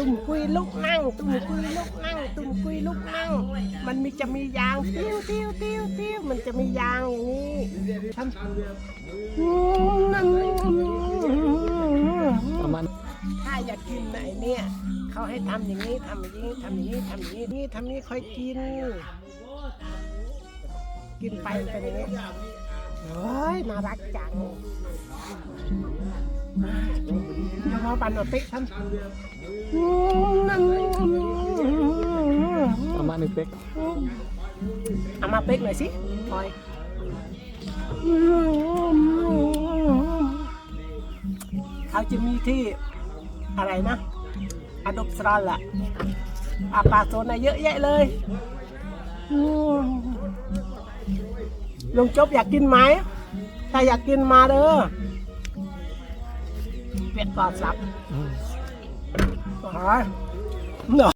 ตุ่มคุยลุกนั่ง ตุ่มคุยลุกนั่ง ตุ่มคุยลุกนั่ง มันมีจะมียางติ้วติ้วติ้วติ้วมันจะมียางอย่างนี้ทำประมาณถ้าอยากกินไหนเนี่ยเขาให้ทำอย่างนี้ทำอย่างนี้ทำอย่างนี้ทำอย่างนี้นี่ทำนี้ค่อยกิน กินไปเป็นอย่างนี้เฮ้ยน่ารักจัง เดี๋ยวมาบันเอาติ๊กทำประมาณหนึ่งเป๊กเอามาเป๊กหน่อยสิพลอยเขาจะมีที่อะไรนะอะดบสรอลอะอาปาโซนอะเยอะแยะเลยอืมลุงจบอยากกินไหม ถ้าอยากกินมาเด้อ เป็ดกอดสับอืมหายเนาะ